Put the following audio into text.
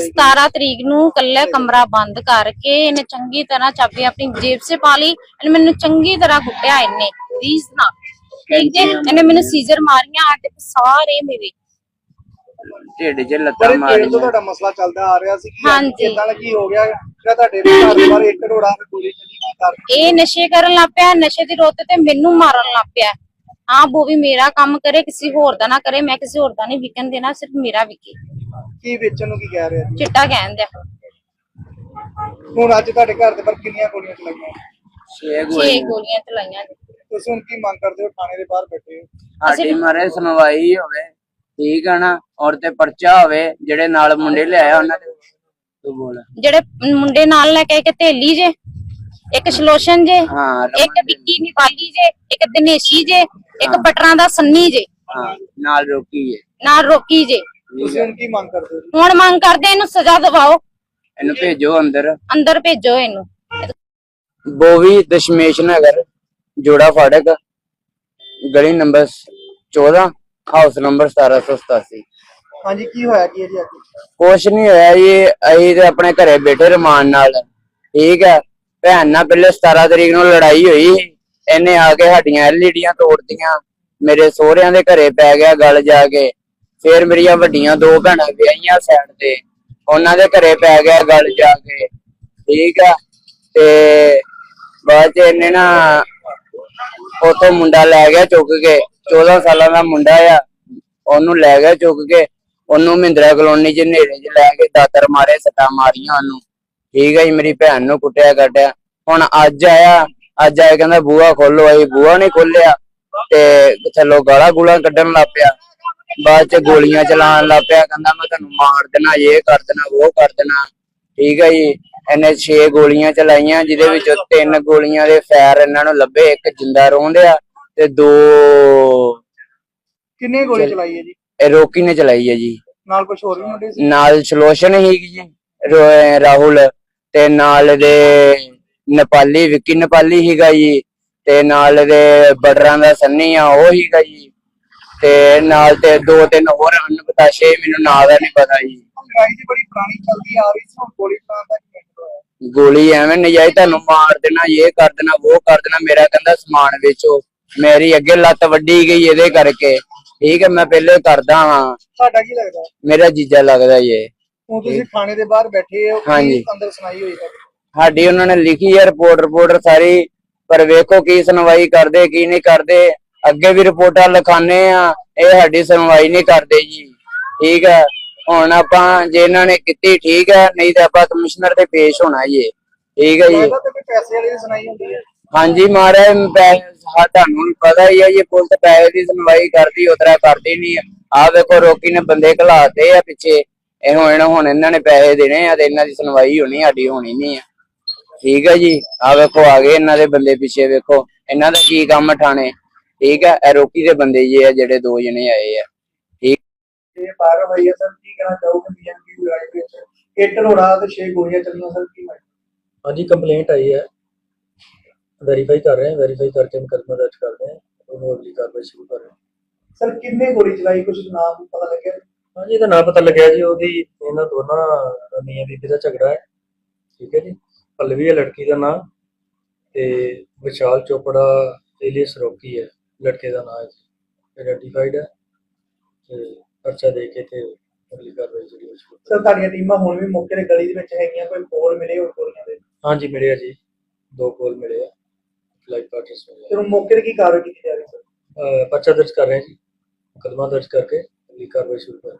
17 ਤਰੀਕ ਨੂੰ ਕੱਲੇ ਕਮਰਾ ਬੰਦ ਕਰਕੇ ਇਹਨੇ ਚੰਗੀ ਤਰ੍ਹਾਂ ਚਾਬੀ ਆਪਣੀ ਜੇਬ 'ਚ ਪਾ ਲਈ ਇਹਨੇ ਮੈਨੂੰ ਚੰਗੀ ਤਰ੍ਹਾਂ ਕੁੱਟਿਆ ਇਹਨੇ ਰੀਸ ਨਾਲ ਠੀਕ ਜੇ ਇਹਨੇ ਮੈਨੂੰ ਸੀਜ਼ਰ ਮਾਰੀਆਂ ਅੱਡ ਸਾਰੇ ਮੇਰੇ। ਢਿੱਡ 'ਚ ਲੱਤਾਂ ਮਾਰੀਆਂ। ਤੋਂ ਤੁਹਾਡਾ ਮਸਲਾ ਚੱਲਦਾ ਆ ਰਿਹਾ ਸੀ ਕਿ। ਇਦਾਂ ਕੀ ਹੋ ਗਿਆ? ਕਿ ਤੁਹਾਡੇ ਘਰ ਦੇ ਬਾਹਰ ਇੱਕ ਕਰੋੜਾ ਦੀ ਗੋਲੀ ਚੱਲੀ ਕੀ ਕਰ ਇਹ ਨਸ਼ੇ ਕਰਨ ਲੱਗ ਪਿਆ ਨਸ਼ੇ ਦੀ ਰੋਤ ਤੇ ਮੈਨੂੰ ਮਾਰਨ ਲੱਗ ਪਿਆ। ਹਾਂ ਉਹ ਵੀ ਮੇਰਾ ਕੰਮ ਕਰੇ ਕਿਸੇ ਹੋਰ ਦਾ ਨਾ ਕਰੇ ਮੈਂ ਕਿਸੇ ਹੋਰ ਦਾ ਨਹੀਂ ਵਿਕਣ ਦੇਣਾ ਸਿਰਫ ਮੇਰਾ ਵਿਕੇ। ਕੀ ਵੇਚਣ ਨੂੰ ਕੀ ਕਹਿ ਰਿਹਾ ਜੀ ਚਿੱਟਾ ਕਹਿੰਦੇ ਆ ਹੁਣ ਅੱਜ ਤੁਹਾਡੇ ਘਰ ਦੇ ਬਾਹਰ ਕਿੰਨੀਆਂ ਗੋਲੀਆਂ ਚਲਾਈਆਂ? ਛੇ 6 ਗੋਲੀਆਂ। ਗੋਲੀਆਂ ਚਲਾਈਆਂ ਨੇ। ਤੁਸੀਂ ਹੁਣ ਕੀ ਮੰਗ ਕਰਦੇ ਹੋ? ਥਾਣੇ ਦੇ ਬਾਹਰ ਬੈਠੇ ਹੋ। ਸਾਡੀ ਮਾਰੇ ਸੁਣਵਾਈ ਹੋਵੇ ਠੀਕ ਆ ਨਾ? ਔਰ ਤੇ ਪਰਚਾ ਹੋਵੇ ਜਿਹੜੇ ਨਾਲ ਮੁੰਡੇ ਲਿਆਇਆ ਉਹਨਾਂ ਦੇ ਤੂੰ ਬੋਲ। ਜਿਹੜੇ ਮੁੰਡੇ ਨਾਲ ਲੈ ਕੇ ਇੱਕ ਥੇਲੀ ਜੇ ਇੱਕ ਸ਼ਲੋਸ਼ਨ ਜੇ ਹਾਂ ਇੱਕ ਵਿੱਕੀ ਨਿਵਾਲੀ ਜੇ ਇੱਕ ਦਿਨੇਸ਼ੀ ਜੇ ਇੱਕ ਪਟਰਾਂ ਦਾ ਸੰਨੀ ਜੇ। ਹਾਂ ਨਾਲ ਰੋਕੀ ਹੈ ਨਾਲ ਰੋਕੀ ਜੇ। ਤੁਸੀਂ ਹੁਣ ਕੀ ਮੰਗ ਕਰਦੇ ਹੋ ਜੀ? ਹੁਣ ਮੰਗ ਕਰਦੇ ਇਹਨੂੰ ਸਜ਼ਾ ਦਿਵਾਓ। ਇਹਨੂੰ ਭੇਜੋ ਅੰਦਰ। ਅੰਦਰ ਭੇਜੋ ਇਹਨੂੰ। ਬੋਵੀ ਦਸ਼ਮੇਸ਼ ਨਗਰ ਜੋੜਾ ਫਾੜਕ ਗਲੀ ਨੰਬਰ 14 ਹਾਊਸ ਨੰਬਰ 1787 ਹਾਂਜੀ ਕੀ ਹੋਇਆ ਕੀ ਹੈ ਜੀ ਅੱਜ ਕੁਛ ਨਹੀਂ ਹੋਇਆ ਜੀ ਅਸੀਂ ਤੇ ਆਪਣੇ ਘਰੇ ਬੈਠੇ ਰਮਾਨ ਨਾਲ। ਠੀਕ ਹੈ ਭੈਣ ਨਾਲ ਪਹਿਲੇ 17 ਤਰੀਕ ਨੂੰ ਲੜਾਈ ਹੋਈ। ਸੀ। ਇਹਨੇ ਆ ਕੇ ਸਾਡੀਆਂ ਐਲਈਡੀਆਂ ਤੋੜਤੀਆਂ। ਮੇਰੇ ਸਹੁਰਿਆਂ ਦੇ ਘਰੇ ਪੈ ਗਿਆ ਗੱਲ ਜਾ ਕੇ। ਫਿਰ ਮੇਰੀਆਂ ਵੱਡੀਆਂ ਦੋ ਭੈਣਾਂ ਵਿਆਹੀਆਂ ਸਾਈਡ ਤੇ। ਉਹਨਾਂ ਦੇ ਘਰੇ ਪੈ ਗਿਆ ਗੱਲ ਜਾ ਕੇ। ਠੀਕ ਆ। ਤੇ ਬਾਅਦ ਚ ਇਹਨੇ ਨਾ ਉਥੋਂ ਮੁੰਡਾ ਲੈ ਗਿਆ ਚੁੱਕ ਕੇ। 14 ਸਾਲਾਂ ਦਾ ਮੁੰਡਾ ਆ। ਉਹਨੂੰ ਲੈ ਗਿਆ ਚੁੱਕ ਕੇ। ਉਹਨੂੰ ਮਹਿੰਦਰਾ ਕਲੋਨੀ ਚ ਨੇੜੇ ਚ ਲੈ ਕੇ ਦਾਤਰ ਮਾਰੇ, ਸੱਟਾਂ ਮਾਰੀਆਂ ਉਹਨੂੰ। ਠੀਕ ਹੈ ਜੀ, ਮੇਰੀ ਭੈਣ ਨੂੰ ਕੁੱਟਿਆ ਕੱਟਿਆ ਹੁਣ ਅੱਜ ਆਇਆ। ਅੱਜ ਆਇਆ, ਕਹਿੰਦਾ, ਬੂਹਾ ਖੋਲੋ। ਆਈ ਬੂਹਾ ਨਹੀਂ ਖੋਲਿਆ। ਤੇ ਥੱਲੋਂ ਗਾਲਾਂ ਗੂਲਾਂ ਕੱਢਣ ਲੱਗ ਪਿਆ। ਬਾਅਦ ਚ ਗੋਲੀਆਂ ਚਲਾਉਣ ਲੱਗ ਪਿਆ ਕਹਿੰਦਾ ਮੈਂ ਤੁਹਾਨੂੰ ਮਾਰ ਦੇਣਾ ਇਹ ਕਰ ਦੇਣਾ ਉਹ ਕਰ ਦੇਣਾ। ਠੀਕ ਹੈ ਜੀ? ਇਹਨੇ 6 ਗੋਲੀਆਂ ਚਲਾਈਆਂ ਜਿਹਦੇ ਵਿੱਚੋਂ ਤਿੰਨ ਗੋਲੀਆਂ ਦੇ ਫੈਰ ਇਹਨਾਂ ਨੂੰ ਲੱਭੇ ਇੱਕ ਜਿੰਦਾ ਰੋਂਦਿਆ ਤੇ ਦੋ ਕਿੰਨੇ ਗੋਲੀ ਚਲਾਈ ਹੈ ਜੀ? ਇਹ ਰੋਕੀ ਨੇ ਚਲਾਈ ਹੈ ਜੀ। ਨਾਲ ਕੁਝ ਹੋਰ ਵੀ ਮੁੰਡੇ ਸੀ? ਨਾਲ ਸਲੋਸ਼ਨ ਹੀਗੀ ਜੀ ਰਾਹੁਲ ਤੇ ਨਾਲ ਦੇ ਨੇਪਾਲੀ ਵਿੱਕੀ ਨੇਪਾਲੀ ਹੀਗਾ ਜੀ ਤੇ ਨਾਲ ਦੇ ਬੜਰਾਂ ਦਾ ਸੰਨੀ ਆ ਉਹ ਹੀਗਾ ਜੀ। ਤੇ ਨਾਲ ਤੇ ਦੋ ਤਿੰਨ ਹੋਰ ਅਨਪਤਾਸ਼ੇ ਮੈਨੂੰ ਨਾਂ ਦਾ ਨਹੀਂ ਪਤਾ ਜੀ। ਲੜਾਈ ਜੀ ਬੜੀ ਪੁਰਾਣੀ ਚੱਲਦੀ ਆ ਰਹੀ ਸੀ ਹੁਣ ਗੋਲੀ ਚਲਾਉਣ ਦਾ ਕੀ ਮਤਲਬ ਹੋਇਆ ਗੋਲੀ ਐਵੇਂ ਨਜਾਇਜ਼ ਤੁਹਾਨੂੰ ਮਾਰ ਦੇਣਾ ਇਹ ਕਰ ਦੇਣਾ ਉਹ ਕਰ ਦੇਣਾ ਮੇਰਾ ਕਹਿੰਦਾ ਸਮਾਨ ਵੇਚੋ। ਮੇਰੀ ਅੱਗੇ ਲੱਤ ਵੱਡੀ ਗਈ ਇਹਦੇ ਕਰਕੇ। ਠੀਕ ਹੈ ਮੈਂ ਪਹਿਲੇ ਕਰਦਾ ਹਾਂ। ਤੁਹਾਡਾ ਕੀ ਲੱਗਦਾ? ਮੇਰਾ ਜੀਜਾ ਲੱਗਦਾ ਇਹ। ਹੁਣ ਤੁਸੀਂ ਥਾਣੇ ਦੇ ਬਾਹਰ ਬੈਠੇ ਹੋ ਕੀ ਹਾਂਜੀ। ਅੰਦਰ ਸੁਣਾਈ ਹੋਈ ਹੈ? ਸਾਡੀ ਉਹਨਾਂ ਨੇ ਲਿਖੀ ਹੈ ਰਿਪੋਰਟ ਰਿਪੋਰਟ ਸਾਰੀ। ਪਰ ਵੇਖੋ ਕੀ ਸੁਣਵਾਈ ਕਰਦੇ ਕੀ ਨਹੀਂ ਕਰਦੇ। ਅੱਗੇ ਵੀ ਰਿਪੋਰਟਾਂ ਲਿਖਾਣੇ ਆ ਇਹ ਸਾਡੀ ਸੁਣਵਾਈ ਨਹੀਂ ਕਰਦੇ ਜੀ। ਠੀਕ ਹੈ ਹੁਣ ਆਪਾਂ ਜੇ ਇਹਨਾਂ ਨੇ ਕੀਤੀ ਠੀਕ ਹੈ ਨਹੀਂ ਤਾਂ ਆਪਾਂ ਕਮਿਸ਼ਨਰ ਤੇ ਪੇਸ਼ ਹੋਣਾ ਜੀ ਠੀਕ ਹੈ ਜੀ। ਪੈਸੇ ਵਾਲੀ ਸੁਣਾਈ ਹੁੰਦੀ ਹੈ। ਹਾਂਜੀ ਮਹਾਰਾਜ ਪੈ- ਹਾਂ ਤੁਹਾਨੂੰ ਪਤਾ ਹੀ ਹੈ ਇਹ ਪੁਲਿਸ ਪੈਸੇ ਦੀ ਸੁਣਵਾਈ ਕਰਦੀ ਉਤਰਾ ਕਰਦੀ ਨਹੀਂ ਆ ਵੇਖੋ ਰੋਕੀ ਨੇ ਬੰਦੇ ਘਲਾਤੇ ਆ ਪਿੱਛੇ। ਇਹ ਹੁਣ ਹੁਣ ਇਹਨਾਂ ਨੇ ਪੈਸੇ ਦੇਣੇ ਆ ਤੇ ਇਹਨਾਂ ਦੀ ਸੁਣਵਾਈ ਹੋਣੀ ਸਾਡੀ ਹੋਣੀ ਨਹੀਂ ਆ ਠੀਕ ਹੈ ਜੀ। ਆ ਵੇਖੋ ਆ ਗਏ ਇਹਨਾਂ ਦੇ ਬੰਦੇ ਪਿੱਛੇ ਵੇਖੋ। ਇਹਨਾਂ ਦਾ ਕੀ ਕੰਮ ਠਾਣੇ ਠੀਕ ਹੈ ਇਹ ਰੋਕੀ ਦੇ ਬੰਦੇ ਜੀ ਆ ਜਿਹੜੇ ਦੋ ਜਣੇ ਆਏ ਆ। ਠੀਕ। ਇਹ ਬਾਹਰ ਹੋਈ ਆ ਸਰ ਕੀ ਕਹਿਣਾ ਚਾਹੋਗੇ ਬੀਐਮਪੀ ਲੜਾਈ ਵਿੱਚ? ਇੱਕ ਰੋੜਾ ਤੇ 6 ਗੋਲੀਆਂ ਚੱਲੀਆਂ ਸਰ ਕੀ ਹੋਇਆ? ਹਾਂਜੀ ਕੰਪਲੇਂਟ ਆਈ ਹੈ। ਵੈਰੀਫਾਈ ਕਰ ਰਹੇ ਹਾਂ ਵੈਰੀਫਾਈ ਕਰਕੇ ਮੁਕਦਮਾ ਦਰਜ ਕਰ ਰਹੇ ਹਾਂ। ਉਹਨੂੰ ਅਗਲੀ ਕਾਰਵਾਈ ਸ਼ੁਰੂ ਕਰ ਰਹੇ ਹਾਂ। ਸਰ ਕਿੰਨੇ ਗੋਲੀ ਚਲਾਈ? ਕੁਝ ਨਾਮ ਪਤਾ ਲੱਗਿਆ? ਹਾਂਜੀ ਇਹਦਾ ਨਾਮ ਪਤਾ ਲੱਗਿਆ ਜੀ ਉਹਦੀ ਇਹਨਾਂ ਦੋਨਾਂ ਮੀਆਂ ਬੀਬੀ ਦਾ ਝਗੜਾ ਹੈ। ਠੀਕ ਹੈ ਜੀ ਪੱਲਵੀ ਹੈ ਲੜਕੀ ਦਾ ਨਾਮ ਤੇ ਵਿਸ਼ਾਲ ਚੋਪੜਾ ਏਲੀਅਸ ਰੋਕੀ ਹੈ। ਲੜਕੇ ਦਾ ਨਾਂ ਹੈ ਆਇਡੈਂਟੀਫਾਈਡ ਹੈ ਤੇ ਪਰਚਾ ਦੇ ਕੇ ਤੇ ਅਗਲੀ ਕਾਰਵਾਈ ਜਿਹੜੀ ਉਹ ਸ਼ੁਰੂ ਕਰ ਸਰ ਤੁਹਾਡੀਆਂ ਟੀਮਾਂ ਹੁਣ ਵੀ ਮੌਕੇ ਤੇ ਗਲੀ ਦੇ ਵਿੱਚ ਹੈਗੀਆਂ ਕੋਈ ਕੋਲ ਮਿਲੇ ਹੋਰ ਗੋਲੀਆਂ ਦੇ? ਹਾਂਜੀ ਮਿਲੇ ਆ ਜੀ। ਦੋ ਕੋਲ ਮਿਲੇ ਆ। ਲਾਈਵ ਪਾਰਟਨਰਸ ਮਿਲੇ ਫਿਰ ਹੁਣ ਮੌਕੇ ਤੇ ਕੀ ਕਾਰਵਾਈ ਕੀਤੀ ਜਾ ਰਹੀ ਸਰ? ਆ। ਅਹ ਪਰਚਾ ਦਰਜ ਕਰ ਰਹੇ ਹਾਂ ਜੀ। ਮੁਕਦਮਾ ਦਰਜ ਕਰਕੇ ਅਗਲੀ ਕਾਰਵਾਈ ਸ਼ੁਰੂ ਕਰ ਹਾਂ।